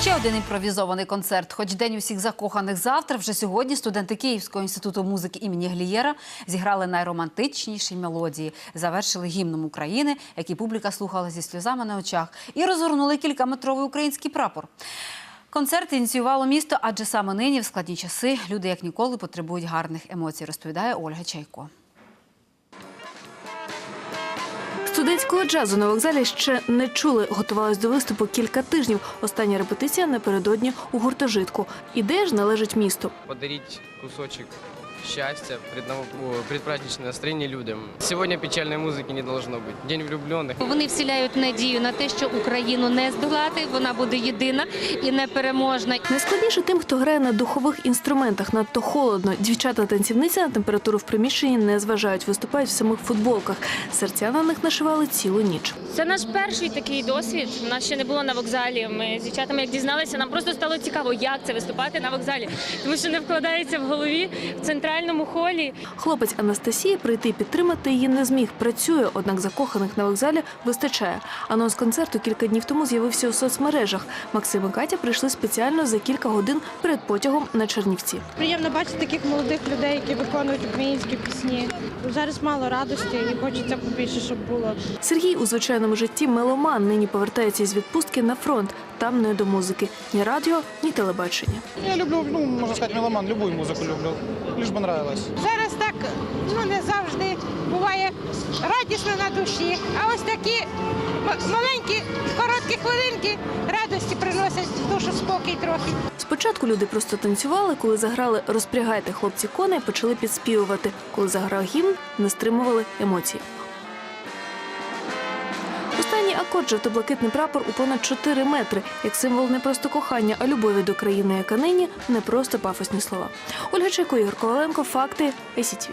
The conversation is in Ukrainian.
Ще один імпровізований концерт. Хоч день усіх закоханих завтра, вже сьогодні студенти Київського інституту музики імені Глієра зіграли найромантичніші мелодії, завершили гімном України, який публіка слухала зі сльозами на очах, і розгорнули кількаметровий український прапор. Концерт ініціювало місто, адже саме нині в складні часи люди як ніколи потребують гарних емоцій, розповідає Ольга Чайко. Студентського джазу на вокзалі ще не чули. Готувалась до виступу кілька тижнів. Остання репетиція напередодні у гуртожитку. Ідея ж належить місту. Подаріть кусочек счастья, предного- о, предпраздничное настроение людям. Сегодня печальной музыки не должно быть. День влюбленных. Вони вселяють надію на те, що Україну не здолати, вона буде єдина і непереможна. Найскладніше тим, хто грає на духових інструментах. Надто холодно. Дівчата-танцівниці на температуру в приміщенні не зважають, виступають в самих футболках. Серця на них нашивали цілу ніч. Це наш перший такий досвід. У нас ще не було на вокзалі. Ми з дівчатами, як дізналися, нам просто стало цікаво, як це виступати на вокзалі, тому що не вкладається в голові в центральному холі. Хлопець Анастасії прийти підтримати її не зміг. Працює, однак закоханих на вокзалі вистачає. Анонс концерту кілька днів тому з'явився у соцмережах. Максим і Катя прийшли спеціально за кілька годин перед потягом на Чернівці. Приємно бачити таких молодих людей, які виконують українські пісні. Зараз мало радості і хочеться побільше, щоб було. Сергій у звичайному житті меломан нині повертається із відпустки на фронт. Там не до музики, ні радіо, ні телебачення. Я люблю, ну, можно сказать, меломан, любую музыку люблю, лишь бы нравилось. Зараз так ну не завжди буває радісно на душі, а ось такі маленькі короткі хвилинки радості приносять в душу спокій трохи. Спочатку люди просто танцювали, коли заграли Розпрягайте хлопці коней, почали підспівувати. Коли заграв гімн, не стримували емоцій. Останній акорд жовто-блакитний прапор у понад 4 метри, як символ не просто кохання, а любові до країни, яка нині не просто пафосні слова. Ольга Чайко, Ігор Коваленко, факти ЕСІТВ.